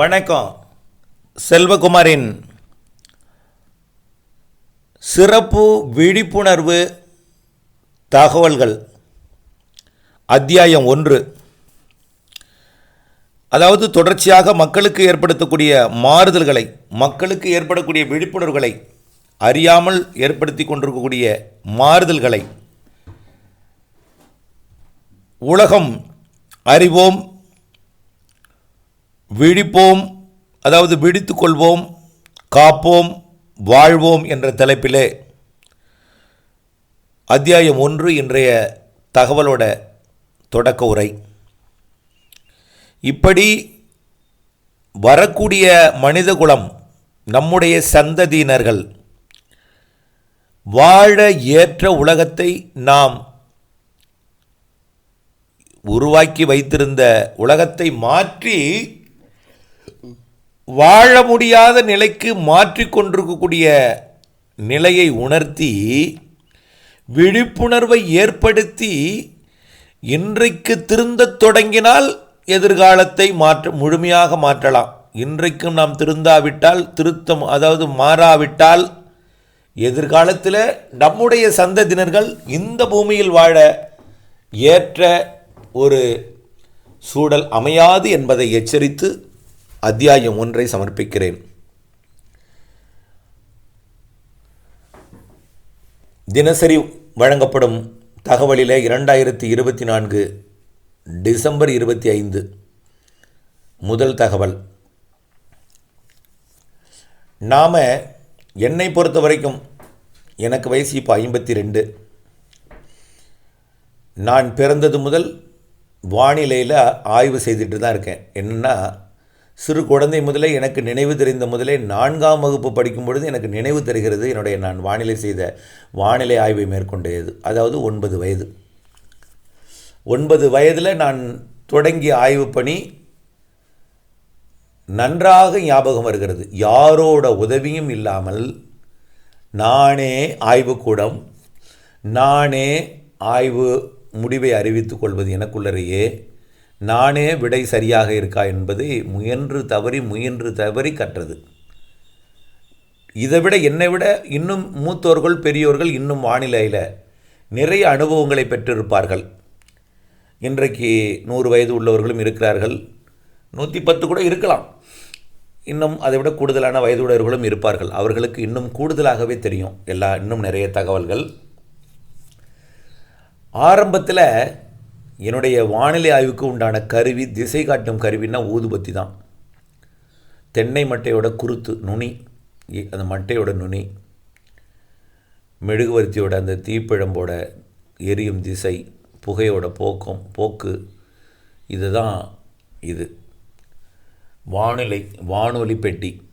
வணக்கம். செல்வகுமாரின் சிறப்பு விழிப்புணர்வு தகவல்கள். அத்தியாயம் ஒன்று. அதாவது தொடர்ச்சியாக மக்களுக்கு ஏற்படுத்தக்கூடிய மாறுதல்களை மக்களுக்கு ஏற்படக்கூடிய விழிப்புணர்வுகளை அறியாமல் ஏற்படுத்தி கொண்டிருக்கக்கூடிய மாறுதல்களை உலகம் அறிவோம் விழிப்போம் அதாவது விழித்து கொள்வோம் காப்போம் வாழ்வோம் என்ற தலைப்பிலே அத்தியாயம் ஒன்று இன்றைய தகவலோட தொடக்க உரை. இப்படி வரக்கூடிய மனிதகுலம் நம்முடைய சந்ததியினர்கள் வாழ ஏற்ற உலகத்தை நாம் உருவாக்கி வைத்திருந்த உலகத்தை மாற்றி வாழ முடியாத நிலைக்கு மாற்றிக்கொண்டிருக்கக்கூடிய நிலையை உணர்த்தி விழிப்புணர்வை ஏற்படுத்தி இன்றைக்கு திருந்த தொடங்கினால் எதிர்காலத்தை மாற்ற முழுமையாக மாற்றலாம். இன்றைக்கும் நாம் திருந்தாவிட்டால் திருத்தம் அதாவது மாறாவிட்டால் எதிர்காலத்தில் நம்முடைய சந்ததியினர்கள் இந்த பூமியில் வாழ ஏற்ற ஒரு சூழல் அமையாது என்பதை எச்சரித்து அத்தியாயம் ஒன்றை சமர்ப்பிக்கிறேன். தினசரி வழங்கப்படும் தகவலிலே இரண்டாயிரத்தி இருபத்தி நான்கு டிசம்பர் இருபத்தி ஐந்து முதல் தகவல். நாம் என்னை பொறுத்த வரைக்கும் எனக்கு வயசு இப்போ ஐம்பத்தி ரெண்டு நான் பிறந்தது முதல் வானிலையில் ஆய்வு செய்துட்டு தான் இருக்கேன். என்னென்னா சிறு குழந்தை முதலே எனக்கு நினைவு தெரிந்த முதலே நான்காம் வகுப்பு படிக்கும் பொழுது எனக்கு நினைவு தெரிகிறது. என்னுடைய நான் வானிலை செய்த வானிலை ஆய்வை மேற்கொண்டது அதாவது ஒன்பது வயது. ஒன்பது வயதில் நான் தொடங்கிய ஆய்வு பணி நன்றாக ஞாபகம் வருகிறது. யாரோட உதவியும் இல்லாமல் நானே ஆய்வுக்கூடம் நானே ஆய்வு முடிவை அறிவித்துக் கொள்வது எனக்குள்ளறையே நானே விடை சரியாக இருக்கா என்பதை முயன்று தவறி முயன்று தவறி கற்றது. இதை விட என்னை விட இன்னும் மூத்தோர்கள் பெரியோர்கள் இன்னும் வானிலையில் நிறைய அனுபவங்களை பெற்றிருப்பார்கள். இன்றைக்கு நூறு வயது உள்ளவர்களும் இருக்கிறார்கள். நூற்றி பத்து கூட இருக்கலாம். இன்னும் அதை விட கூடுதலான வயதுடையவர்களும் இருப்பார்கள். அவர்களுக்கு இன்னும் கூடுதலாகவே தெரியும். எல்லா இன்னும் நிறைய தகவல்கள். ஆரம்பத்தில் என்னுடைய வானிலை ஆய்வுக்கு உண்டான கருவி திசை காட்டும் கருவின்னா ஊதுபத்தி தான். தென்னை மட்டையோட குருத்து நுனி. அந்த மட்டையோட நுனி. மெழுகுவர்த்தியோட அந்த தீப்பிழம்போட எரியும் திசை புகையோட போக்கம் போக்கு. இதுதான் இது. வானிலை வானொலி பெட்டி.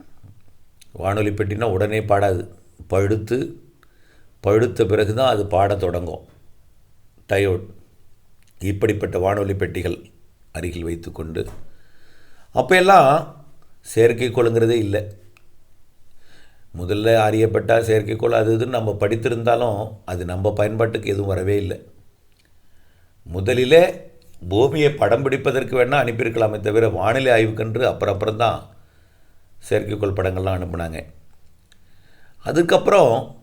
வானொலி பெட்டினா உடனே பாடாது. பழுத்து பழுத்த பிறகு தான் அது பாடத் தொடங்கும். டயோட் இப்படிப்பட்ட வானொலி பெட்டிகள் அருகில் வைத்துக்கொண்டு அப்போ எல்லாம் செயற்கைக்கோளுங்கிறதே இல்லை. முதல்ல அறியப்பட்ட செயற்கைக்கோள் அது இதுன்னு நம்ம படித்திருந்தாலும் அது நம்ம பயன்பாட்டுக்கு எதுவும் வரவே இல்லை. முதலிலே பூமியை படம் பிடிப்பதற்கு வேணால் அனுப்பியிருக்கலாமே தவிர வானிலை ஆய்வுக்கென்று அப்புறம் அப்புறம் தான் செயற்கைக்கோள் படங்கள்லாம் அனுப்புனாங்க. அதுக்கப்புறம்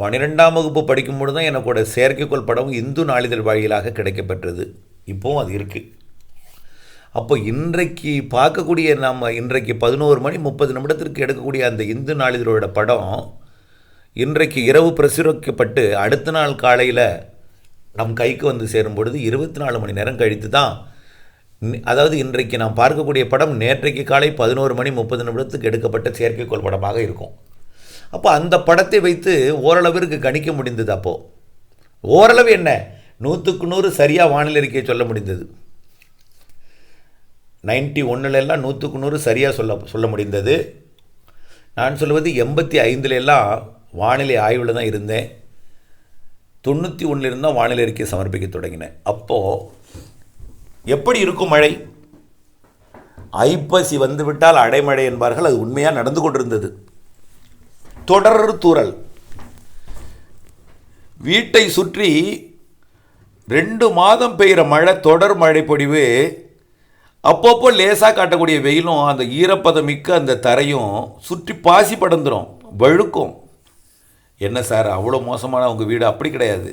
பன்னிரெண்டாம் வகுப்பு படிக்கும்போது தான் எனக்கோட செயற்கைக்கோள் படம் இந்து நாளிதழ் வாயிலாக கிடைக்கப்பெற்றது. இப்போவும் அது இருக்குது அப்போ இன்றைக்கு பார்க்கக்கூடிய நம்ம இன்றைக்கு பதினோரு மணி முப்பது நிமிடத்திற்கு எடுக்கக்கூடிய அந்த இந்து நாளிதழோட படம் இன்றைக்கு இரவு பிரசுரிக்கப்பட்டு அடுத்த நாள் காலையில் நம் கைக்கு வந்து சேரும் பொழுது இருபத்தி நாலு மணி நேரம் கழித்து தான் அதாவது இன்றைக்கு நாம் பார்க்கக்கூடிய படம் நேற்றைக்கு காலை பதினோரு மணி முப்பது நிமிடத்துக்கு எடுக்கப்பட்ட செயற்கைக்கோள் படமாக இருக்கும். அப்போ அந்த படத்தை வைத்து ஓரளவிற்கு கணிக்க முடிந்தது அப்போது ஓரளவு என்ன? நூற்றுக்கு நூறு சரியாக வானிலை அறிக்கையை சொல்ல முடிந்தது. நைன்ட்டி ஒன்றுலெல்லாம் நூற்றுக்கு நூறு சரியாக சொல்ல சொல்ல முடிந்தது. நான் சொல்வது எண்பத்தி ஐந்துலெல்லாம் வானிலை ஆய்வில் தான் இருந்தேன். தொண்ணூற்றி ஒன்றிலிருந்து தான் வானிலை அறிக்கை சமர்ப்பிக்க தொடங்கினேன். அப்போது எப்படி இருக்கும் மழை? ஐப்பசி வந்துவிட்டால் அடைமழை என்பார்கள் அது உண்மையாக நடந்து கொண்டிருந்தது. தொடர் தூரல் வீட்டை சுற்றி ரெண்டு மாதம் பெய்கிற மழை தொடர் மழை பொழிவு அப்பப்போ லேசாக காட்டக்கூடிய வெயிலும் அந்த ஈரப்பதம் மிக்க அந்த தரையும் சுற்றி பாசி படந்துடும் வழுக்கும். என்ன சார் அவ்வளோ மோசமான உங்கள் வீடு? அப்படி கிடையாது.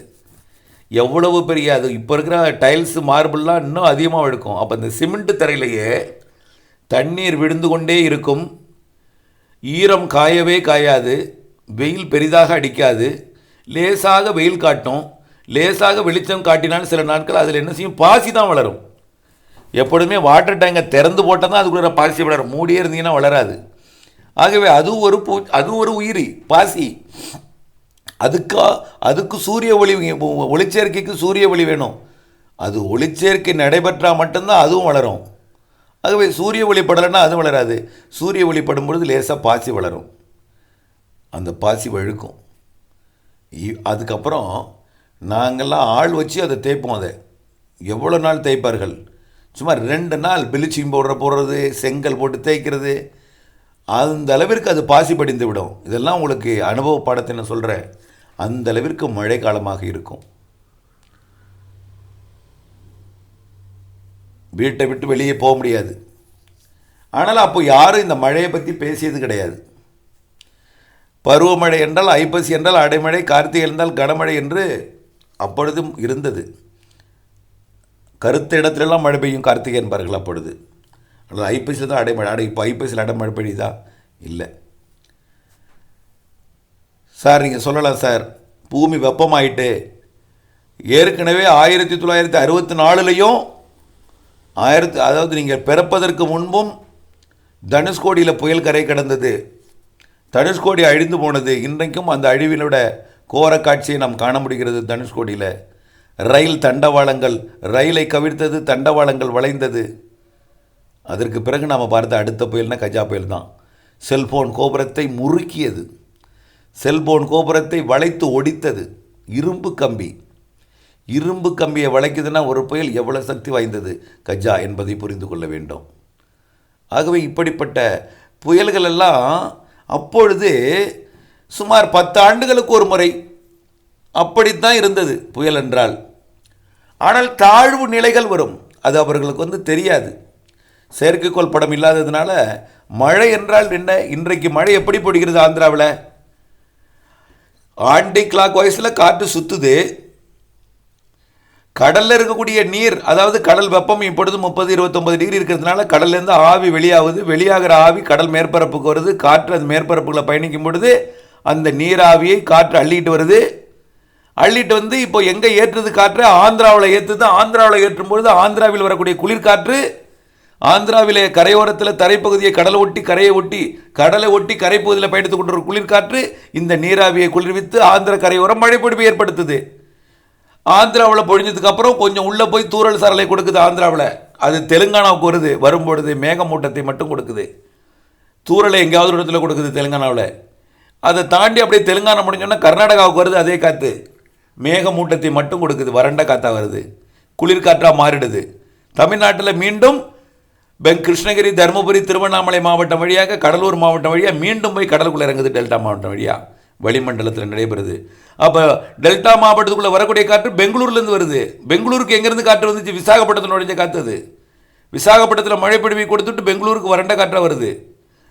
எவ்வளவு பெரிய அது இப்போ இருக்கிற டைல்ஸ் மார்பிள்லாம் இன்னும் அதிகமாக வழுக்கும். அப்போ இந்த சிமெண்ட் தரையிலேயே தண்ணீர் விழுந்து கொண்டே இருக்கும். ஈரம் காயவே காயாது வெயில் பெரிதாக அடிக்காது. லேசாக வெயில் காட்டும். லேசாக வெளிச்சம் காட்டினால் சில நாட்கள் அதில் என்ன செய்யும்? பாசி தான் வளரும். எப்பொழுதுமே வாட்டர் டேங்கை திறந்து போட்டால் தான் அதுக்குள்ளே பாசி வளரும். மூடியே இருந்தீங்கன்னா வளராது. ஆகவே அது ஒரு பூ அது ஒரு உயிரி பாசி. அதுக்கா அதுக்கு சூரிய ஒளி ஒளிச்சேர்க்கைக்கு சூரிய ஒளி வேணும். அது ஒளிச்சேர்க்கை நடைபெற்றால் மட்டும்தான் அதுவும் வளரும். ஆகவே சூரிய ஒளி படலைன்னா அது வளராது. சூரிய ஒளி படும்பொழுது லேசாக பாசி வளரும். அந்த பாசி வழுக்கும். இ- அதுக்கப்புறம் நாங்கள்லாம் ஆள் வச்சு அதை தேய்ப்போம் அதை. எவ்வளோ நாள் தேய்ப்பார்கள்? சும்மா ரெண்டு நாள் பிலிச்சிங் பவுடர் போடுறது செங்கல் போட்டு தேய்க்கிறது. அந்த அளவிற்கு அது பாசி படிந்து விடும். இதெல்லாம் உங்களுக்கு அனுபவ பாடத்தை நான் சொல்கிறேன் அந்த அளவிற்கு மழை காலமாக இருக்கும். வீட்டை விட்டு வெளியே போக முடியாது. ஆனால் அப்போ யாரும் இந்த மழையை பற்றி பேசியது கிடையாது. பருவமழை என்றால் ஐப்பசி என்றால் அடைமழை கார்த்திகை என்றால் கனமழை என்று அப்பொழுதும் இருந்தது. கருத்த இடத்துலலாம் மழை பெய்யும் கார்த்திகை என்பார்கள் அப்பொழுது. அல்லது ஐப்பசியில் தான் அடைமழை. அடை இப்போ ஐப்பசியில் அடைமழை பெய்யுதா? இல்லை. சார் நீங்கள் சொல்லலாம் சார். பூமி வெப்பமாயிட்டு ஏற்கனவே ஆயிரத்தி தொள்ளாயிரத்தி அறுபத்தி நாலுலேயும் ஆயிரத்து அதாவது நீங்கள் பிறப்பதற்கு முன்பும் தனுஷ்கோடியில் புயல் கரை கடந்தது. தனுஷ்கோடி அழிந்து போனது. இன்றைக்கும் அந்த அழிவினோட கோர காட்சியை நாம் காண முடிகிறது தனுஷ்கோடியில். ரயில் தண்டவாளங்கள் ரயிலை கவிழ்த்தது தண்டவாளங்கள் வளைந்தது. அதற்கு பிறகு நாம் பார்த்த அடுத்த புயல்னா கஜா புயல் தான். செல்போன் கோபுரத்தை முறுக்கியது. செல்போன் கோபுரத்தை வளைத்து ஒடித்தது. இரும்பு கம்பி. இரும்பு கம்பியை வளைக்குதுன்னா ஒரு புயல் எவ்வளவு சக்தி வாய்ந்தது? கஜா என்பதை புரிந்து கொள்ள வேண்டும். ஆகவே இப்படிப்பட்ட புயல்கள் எல்லாம் அப்பொழுது சுமார் பத்து ஆண்டுகளுக்கு ஒரு முறை அப்படித்தான் இருந்தது புயல் என்றால். ஆனால் தாழ்வு நிலைகள் வரும். அது அவர்களுக்கு வந்து தெரியாது. செயற்கைக்கோள் படம் இல்லாததுனால மழை என்றால் என்ன? இன்றைக்கு மழை எப்படி பிடிக்கிறது ஆந்திராவில்? ஆண்டி கிளாக் வயசில் காற்று சுற்றுது கடலில் இருக்கக்கூடிய நீர் அதாவது கடல் வெப்பம் இப்பொழுது முப்பது இருபத்தொம்பது டிகிரி இருக்கிறதுனால கடல்லேருந்து ஆவி வெளியாகுது. வெளியாகிற ஆவி கடல் மேற்பரப்புக்கு வருது. காற்று அது மேற்பரப்புகளை பயணிக்கும் பொழுது அந்த நீராவியை காற்று அள்ளிட்டு வருது. அள்ளிட்டு வந்து இப்போ எங்கே ஏற்றுது காற்று? ஆந்திராவில் ஏற்றுது ஆந்திராவில் ஏற்றும் பொழுது ஆந்திராவில் வரக்கூடிய குளிர்காற்று ஆந்திராவிலே கரையோரத்தில் தரைப்பகுதியை கடலை ஒட்டி கரையை ஒட்டி கடலை ஒட்டி கரைப்பகுதியில் பயணித்துக் கொண்டிருக்கிற குளிர்காற்று இந்த நீராவியை குளிர்வித்து ஆந்திர கரையோரம் மழைப்பொழிவு ஏற்படுத்துது. ஆந்திராவில் பொழிஞ்சதுக்கு அப்புறம் கொஞ்சம் உள்ளே போய் தூரல் சரலை கொடுக்குது ஆந்திராவில். அது தெலுங்கானாவுக்கு வருது வரும்பொழுது மேகமூட்டத்தை மட்டும் கொடுக்குது. தூரலை எங்கேயாவது ஒரு இடத்துல கொடுக்குது தெலுங்கானாவில். அதை தாண்டி அப்படியே தெலுங்கானா முடிஞ்சோன்னா கர்நாடகாவுக்கு வருது அதே காற்று மேகமூட்டத்தை மட்டும் கொடுக்குது வறண்ட காற்றாக வருது. குளிர்காற்றாக மாறிடுது. தமிழ்நாட்டில் மீண்டும் பெங் கிருஷ்ணகிரி தருமபுரி திருவண்ணாமலை மாவட்டம் வழியாக கடலூர் மாவட்டம் வழியாக மீண்டும் போய் கடலுக்குள்ளே இறங்குது டெல்டா மாவட்டம் வழியாக வளிமண்டலத்தில் நடைபெறுது. அப்போ டெல்டா மாவட்டத்துக்குள்ளே வரக்கூடிய காற்று பெங்களூர்லேருந்து வருது. பெங்களூருக்கு எங்கேருந்து காற்று வந்துச்சு? விசாகப்பட்டினத்தில் நுழைஞ்ச காற்று அது. விசாகப்பட்டினத்தில் மழை பிடிவை கொடுத்துட்டு பெங்களூருக்கு வறண்ட காற்றாக வருது.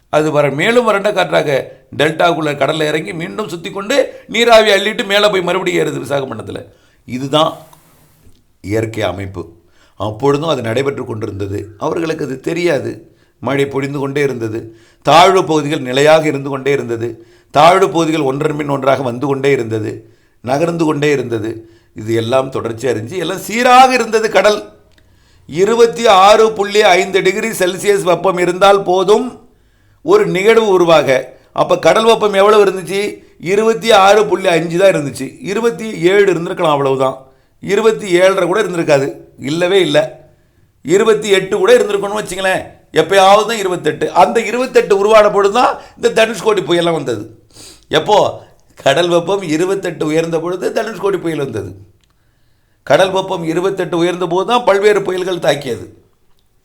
அது வர மேலும் வறண்ட காற்றாக டெல்டாக்குள்ளே கடலில் இறங்கி மீண்டும் சுற்றி கொண்டு நீராவி அள்ளிட்டு மேலே போய் மறுபடியும் ஏறுது விசாகப்பட்டினத்தில். இதுதான் இயற்கை அமைப்பு. அப்பொழுதும் அது நடைபெற்று கொண்டிருந்தது. அவர்களுக்கு அது தெரியாது. மழை பொழிந்து கொண்டே இருந்தது. தாழ்வு பகுதிகள் நிலையாக இருந்து கொண்டே இருந்தது. தாழ்வு பகுதிகள் ஒன்றன் பின் ஒன்றாக வந்து கொண்டே இருந்தது நகர்ந்து கொண்டே இருந்தது. இது எல்லாம் தொடர்ச்சி அறிஞ்சு எல்லாம் சீராக இருந்தது கடல். இருபத்தி ஆறு புள்ளி ஐந்து டிகிரி செல்சியஸ் வெப்பம் இருந்தால் போதும் ஒரு நிகழ்வு உருவாக. அப்போ கடல் வெப்பம் எவ்வளவு இருந்துச்சு? இருபத்தி ஆறு புள்ளி அஞ்சு தான் இருந்துச்சு. இருபத்தி ஏழு இருந்திருக்கலாம் அவ்வளவுதான். இருபத்தி ஏழரை கூட இருந்திருக்காது. இல்லவே இல்லை. இருபத்தி எட்டு கூட இருந்திருக்கணும்னு வச்சுங்களேன். எப்பயாவது தான் இருபத்தெட்டு. அந்த இருபத்தெட்டு உருவான பொழுது தான் இந்த தனுஷ்கோடி புயலாம் வந்தது. எப்போ? கடல் வெப்பம் இருபத்தெட்டு உயர்ந்த பொழுது தனுஷ்கோடி புயல் வந்தது. கடல் வெப்பம் இருபத்தெட்டு உயர்ந்த போது தான் பல்வேறு புயல்கள் தாக்கியது.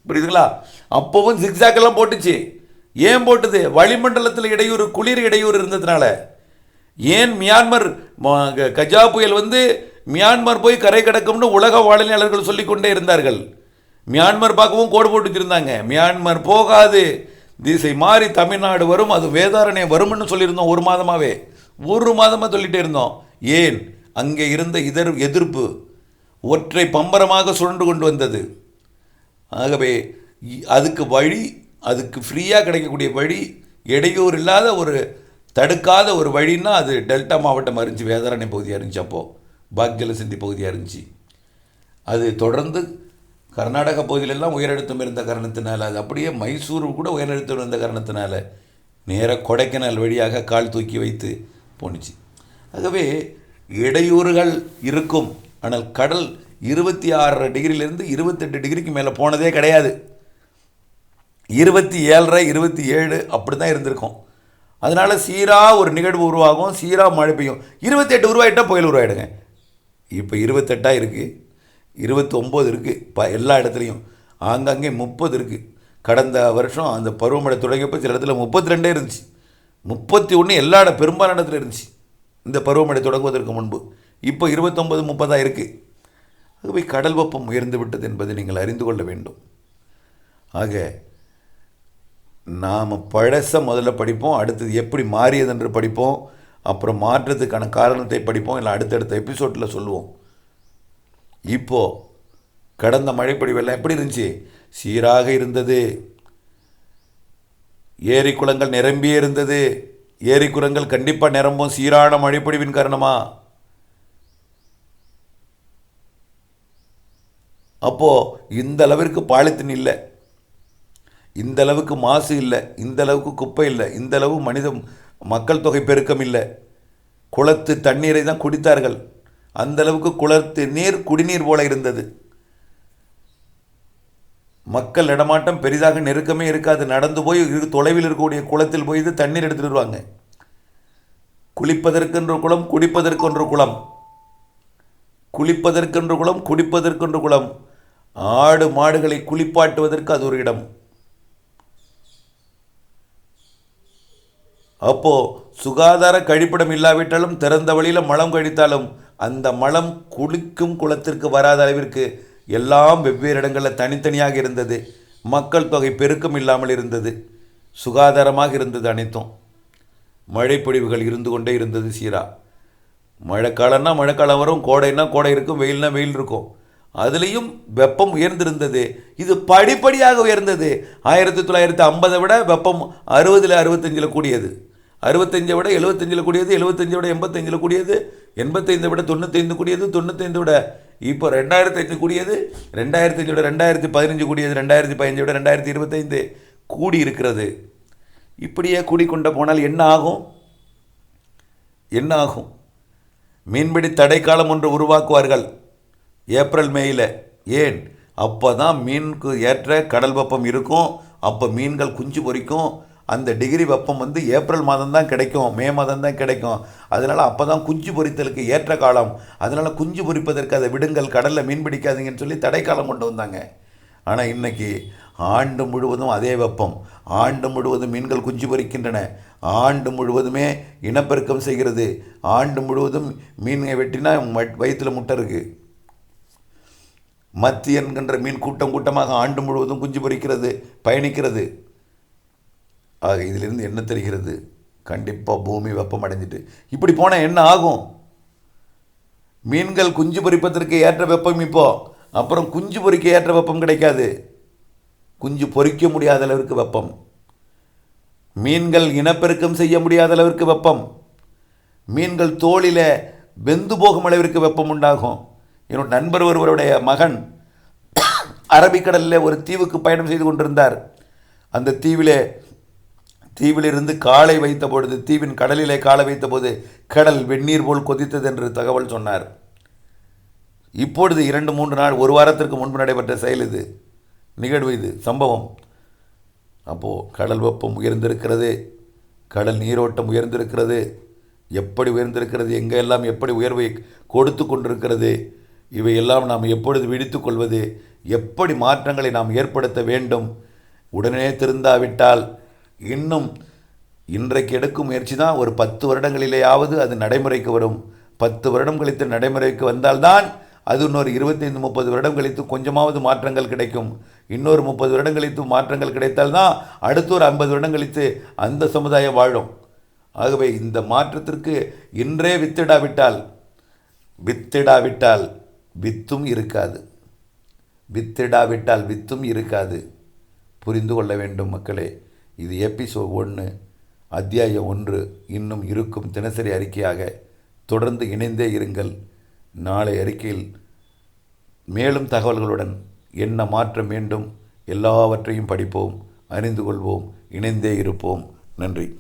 புரியுதுங்களா? அப்போவும் சிக்ஸாக்கெல்லாம் போட்டுச்சு. ஏன் போட்டுது? வளிமண்டலத்தில் இடையூறு குளிர் இடையூறு இருந்ததுனால. ஏன் மியான்மர் ம- க- கஜா புயல் வந்து மியான்மர் போய் கரை கிடக்கும்னு உலக வானிலையாளர்கள் சொல்லிக்கொண்டே இருந்தார்கள்? மியான்மர் பார்க்கவும் கோடு போட்டு வச்சுருந்தாங்க மியான்மர் போகாது. திசை மாறி தமிழ்நாடு வரும். அது வேதாரணை வரும்னு சொல்லியிருந்தோம் ஒரு மாதமாகவே ஒரு மாதமாக சொல்லிகிட்டே இருந்தோம். ஏன்? அங்கே இருந்த இதர் எதிர்ப்பு ஒற்றை பம்பரமாக சுழன்று கொண்டு வந்தது. ஆகவே அதுக்கு வழி அதுக்கு ஃப்ரீயாக கிடைக்கக்கூடிய வழி இடையூறு இல்லாத ஒரு தடுக்காத ஒரு வழின்னா அது டெல்டா மாவட்டம் இருந்துச்சு வேதாரணை பகுதியாக இருந்துச்சு அப்போது பாக்கியல சிந்தி பகுதியாக இருந்துச்சு. அது தொடர்ந்து கர்நாடக பகுதியிலெல்லாம் உயரழுத்தம் இருந்த காரணத்தினால் அது அப்படியே மைசூர் கூட உயரழுத்தம் இருந்த காரணத்தினால நேராக கொடைக்கானல் வழியாக கால் தூக்கி வைத்து போணுச்சு. ஆகவே இடையூறுகள் இருக்கும். ஆனால் கடல் இருபத்தி ஆறரை டிகிரியிலேருந்து இருபத்தெட்டு டிகிரிக்கு மேலே போனதே கிடையாது. இருபத்தி ஏழரை இருபத்தி ஏழு அப்படி தான் இருந்திருக்கும். அதனால் சீராக ஒரு நிகழ்வு உருவாகும் சீராக மழை பெய்யும். இருபத்தெட்டு உருவாயிட்டால் புயல் உருவாயிடுங்க. இப்போ இருபத்தெட்டாக இருக்குது இருபத்தொம்போது இருக்குது ப எல்லா இடத்துலையும். ஆங்காங்கே முப்பது இருக்குது கடந்த வருஷம் அந்த பருவமழை தொடங்கியப்போ சில இடத்துல முப்பத்தி ரெண்டே இருந்துச்சு. முப்பத்தி ஒன்று எல்லா இட பெரும்பாலான இடத்துல இருந்துச்சு. இந்த பருவமழை தொடங்குவதற்கு முன்பு. இப்போ இருபத்தொம்பது முப்பதாக இருக்குது ஆகவே கடல் வெப்பம் உயர்ந்து விட்டது என்பதை நீங்கள் அறிந்து கொள்ள வேண்டும். ஆக நாம் பழச முதல்ல படிப்போம். அடுத்தது எப்படி மாறியது என்று படிப்போம். அப்புறம் மாற்றத்துக்கான காரணத்தை படிப்போம். இல்லை அடுத்தடுத்த எபிசோடில் சொல்லுவோம். இப்போ கடந்த மழைப்பொழிவெல்லாம் எப்படி இருந்துச்சு? சீராக இருந்தது. ஏரி குளங்கள் நிரம்பியே இருந்தது. ஏரி குளங்கள் கண்டிப்பாக நிரம்பும் சீரான மழைப்பொழிவின் காரணமா? அப்போது இந்த அளவிற்கு பாலித்தீன் இல்லை. இந்த அளவுக்கு மாசு இல்லை. இந்த அளவுக்கு குப்பை இல்லை. இந்த அளவு மனித மக்கள் தொகை பெருக்கம் இல்லை. குளத்து தண்ணீரை தான் குடித்தார்கள். அந்த அளவுக்கு குளத்து நீர் குடிநீர் போல இருந்தது. மக்கள் நடமாட்டம் பெரிதாக நெருக்கமே இருக்காது. நடந்து போய் தொலைவில் இருக்கக்கூடிய குளத்தில் போய் இது தண்ணீர் எடுத்துட்டு வருவாங்க. குளிப்பதற்கென்று குளம் குடிப்பதற்கொன்று குளம். குளிப்பதற்கென்று குளம் குடிப்பதற்கென்று குளம். ஆடு மாடுகளை குளிப்பாட்டுவதற்கு அது ஒரு இடம். அப்போ சுகாதார கழிப்பிடம் இல்லாவிட்டாலும் திறந்த வழியில் மலம் கழித்தாலும் அந்த மலம் குளிக்கும் குளத்திற்கு வராத அளவிற்கு எல்லாம் வெவ்வேறு இடங்களில் தனித்தனியாக இருந்தது. மக்கள் தொகை பெருக்கம் இல்லாமல் இருந்தது. சுகாதாரமாக இருந்தது அனைத்தும். மழைப்பொழிவுகள் இருந்து கொண்டே இருந்தது சீரா. மழைக்காலம்னா மழைக்காலம் வரும் கோடைன்னா கோடை இருக்கும் வெயில்னா வெயில் இருக்கும். அதுலேயும் வெப்பம் உயர்ந்திருந்தது. இது படிப்படியாக உயர்ந்தது. ஆயிரத்தி தொள்ளாயிரத்தி ஐம்பதை விட வெப்பம் அறுபதில் அறுபத்தஞ்சில் கூடியது. அறுபத்தஞ்சை விட எழுபத்தஞ்சில் கூடியது எழுபத்தஞ்சை விட எண்பத்தஞ்சில் கூடியது. எண்பத்தைந்து விட தொண்ணூத்தைந்து கூடியது தொண்ணூத்தைந்து விட இப்போ ரெண்டாயிரத்தி ஐந்து கூடியது ரெண்டாயிரத்தி அஞ்சு விட ரெண்டாயிரத்தி பதினஞ்சு கூடியது ரெண்டாயிரத்தி பதினஞ்சு விட ரெண்டாயிரத்தி இருபத்தைந்து கூடி இருக்கிறது இப்படியே கூடிக்கொண்ட போனால் என்ன ஆகும்? என்ன ஆகும்? மீன்பிடி தடைக்காலம் ஒன்று உருவாக்குவார்கள் ஏப்ரல் மேயில். ஏன்? அப்போ தான் மீனுக்கு ஏற்ற கடல் வெப்பம் இருக்கும் அப்போ மீன்கள் குஞ்சு பொரிக்கும் அந்த டிகிரி வெப்பம் வந்து ஏப்ரல் மாதம் தான் கிடைக்கும் மே மாதம் தான் கிடைக்கும். அதனால் அப்போ தான் குஞ்சு பொரித்தலுக்கு ஏற்ற காலம். அதனால் குஞ்சு பொரிப்பதற்கு அதை விடுங்கள் கடலில் மீன் பிடிக்காதீங்கன்னு சொல்லி தடைக்காலம் கொண்டு வந்தாங்க. ஆனால் இன்றைக்கி ஆண்டு முழுவதும் அதே வெப்பம். ஆண்டு முழுவதும் மீன்கள் குஞ்சு பொரிக்கின்றன. ஆண்டு முழுவதுமே இனப்பெருக்கம் செய்கிறது. ஆண்டு முழுவதும் மீன்களை வெட்டினா வயிற்றில் முட்டை இருக்குது மத்தி என்கின்ற மீன் கூட்டம் கூட்டமாக ஆண்டு முழுவதும் குஞ்சு பொறிக்கிறது பயணிக்கிறது. ஆக இதிலிருந்து என்ன தெரிகிறது? கண்டிப்பாக பூமி வெப்பம் அடைஞ்சிட்டு இப்படி போனால் என்ன ஆகும்? மீன்கள் குஞ்சு பொறிப்பதற்கு ஏற்ற வெப்பம் இப்போ. அப்புறம் குஞ்சு பொறிக்க ஏற்ற வெப்பம் கிடைக்காது. குஞ்சு பொறிக்க முடியாத அளவிற்கு வெப்பம். மீன்கள் இனப்பெருக்கம் செய்ய முடியாத அளவிற்கு வெப்பம். மீன்கள் தோளில் வெந்து போகும் அளவிற்கு வெப்பம் உண்டாகும். என்னோட நண்பர் ஒருவருடைய மகன் அரபிக்கடலில் ஒரு தீவுக்கு பயணம் செய்து கொண்டிருந்தார். அந்த தீவிலே தீவிலிருந்து காலை வைத்த பொழுது தீவின் கடலிலே காலை வைத்தபோது கடல் வெந்நீர் போல் கொதித்தது என்று தகவல் சொன்னார். இப்பொழுது இரண்டு மூன்று நாள் ஒரு வாரத்திற்கு முன்பு நடைபெற்ற செயல் இது. நிகழ்வு இது சம்பவம். அப்போது கடல் வெப்பம் உயர்ந்திருக்கிறது கடல் நீரோட்டம் உயர்ந்திருக்கிறது. எப்படி உயர்ந்திருக்கிறது எங்கெல்லாம் எப்படி உயர்வை கொடுத்து கொண்டிருக்கிறது இவையெல்லாம் நாம் எப்பொழுது விழித்துக் கொள்வது எப்படி மாற்றங்களை நாம் ஏற்படுத்த வேண்டும் உடனே திருந்தாவிட்டால் இன்னும் இன்றைக்கு எடுக்கும் முயற்சி தான் ஒரு பத்து வருடங்களிலேயாவது அது நடைமுறைக்கு வரும். பத்து வருடம் கழித்து நடைமுறைக்கு வந்தால்தான் அது இன்னொரு இருபத்தைந்து முப்பது வருடம் கழித்து கொஞ்சமாவது மாற்றங்கள் கிடைக்கும். இன்னொரு முப்பது வருடம் கழித்து மாற்றங்கள் கிடைத்தால்தான் அடுத்த ஒரு ஐம்பது வருடம் கழித்து அந்த சமுதாயம் வாழும். ஆகவே இந்த மாற்றத்திற்கு இன்றே வித்திடாவிட்டால் வித்திடாவிட்டால் வித்தும் இருக்காது. வித்திடாவிட்டால் வித்தும் இருக்காது. புரிந்து கொள்ள வேண்டும் மக்களே. இது எபிசோட் ஒன்று அத்தியாயம் ஒன்று இன்னும் இருக்கும் தினசரி அறிக்கையாக தொடர்ந்து இணைந்தே இருங்கள். நாளை அறிக்கையில் மேலும் தகவல்களுடன் என்ன மாற்றம் வேண்டும் எல்லாவற்றையும் படிப்போம் அறிந்து கொள்வோம் இணைந்தே இருப்போம். நன்றி.